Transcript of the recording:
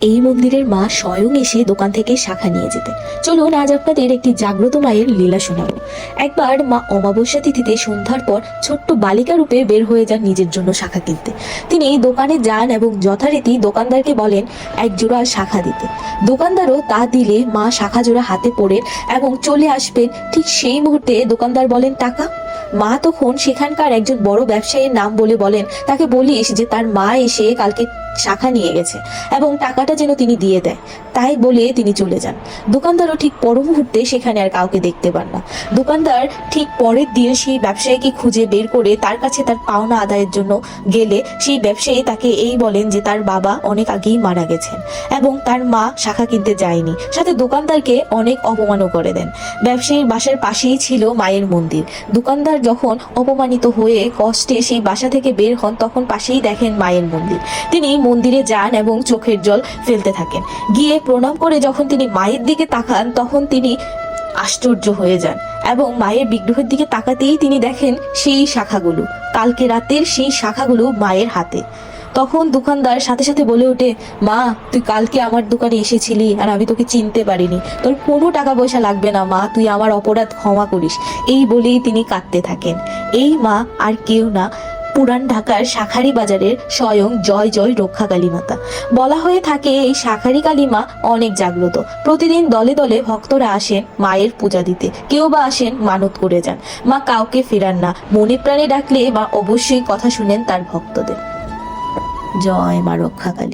এই মন্দিরের মা স্বয়ং এসে দোকান থেকে শাখা নিয়ে যেতে। চলুন, আজ আপনাদের একটি জাগ্রত মায়ের লীলা শোনাবো। একবার মা অমাবস্যা তিথিতে সন্ধ্যার পর ছোট্ট বালিকা রূপে বের হয়ে যান নিজের জন্য শাখা কিনতে। তিনি দোকানে যান এবং যথারীতি দোকানদারকে বলেন, এক জোড়া শাখা দিতে। দোকানদারও তা দিলে মা শাখা জোড়া হাতে পড়েন এবং চলে আসবেন। ঠিক সেই মুহূর্তে দোকানদার বলেন, টাকা? মা তখন সেখানকার একজন বড় ব্যবসায়ীর নাম বলে বলেন, তাকে বলিস যে তার মা এসে কালকে শাখা নিয়ে গেছে এবং টাকাটা যেন তিনি দিয়ে দেয়। তাই বলে তিনি চলে যান। দোকানদারও ঠিক পর মুহূর্তে সেখানে আর কাউকে দেখতে পান না। দোকানদার ঠিক পরের দিন সেই ব্যবসায়ীকে খুঁজে বের করে তার কাছে তার পাওনা আদায়ের জন্য গেলে সেই ব্যবসায়ী তাকে এই বলেন যে তার বাবা অনেক আগেই মারা গেছেন এবং তার মা শাখা কিনতে যায়নি। সাথে দোকানদারকে অনেক অপমানও করে দেন। ব্যবসায়ীর বাসার পাশেই ছিল মায়ের মন্দির। দোকানদার যখন অপমানিত হয়ে কষ্টে সেই বাসা থেকে বের হন, তখন পাশেই দেখেন মায়ের মন্দির। তিনি মন্দিরে যান এবং চোখের জল ফেলতে থাকেন। গিয়ে প্রণাম করে যখন তিনি মায়ের দিকে তাকান, তখন তিনি আশ্চর্য হয়ে যান এবং মায়ের বিগ্রহের দিকে তাকাতেই তিনি দেখেন সেই শাখাগুলো। কালকে রাতের সেই শাখাগুলো মায়ের হাতে। তখন দোকানদার সাথে সাথে বলে ওঠে, মা, তুই কালকে আমার দোকানে এসেছিলি আর আমি তোকে চিনতে পারিনি। তোর কোনো টাকা পয়সা লাগবে না, মা, তুই আমার অপরাধ ক্ষমা করিস। এই বলেই তিনি কাঁদতে থাকেন। এই মা আর কেউ না, পুরান ঢাকার শাখারি বাজারের স্বয়ং জয় জয় রক্ষা কালী মাতা বলা হয়ে থাকে, এই শাখারি কালী মা অনেক জাগ্রত। প্রতিদিন দলে দলে ভক্তরা আসেন মায়ের পূজা দিতে। কেউ বা আসেন মানত করে যান। মা কাউকে ফেরান না। মনে প্রাণে ডাকলে মা অবশ্যই কথা শুনেন তার ভক্তদের। জয় মা রক্ষা কালী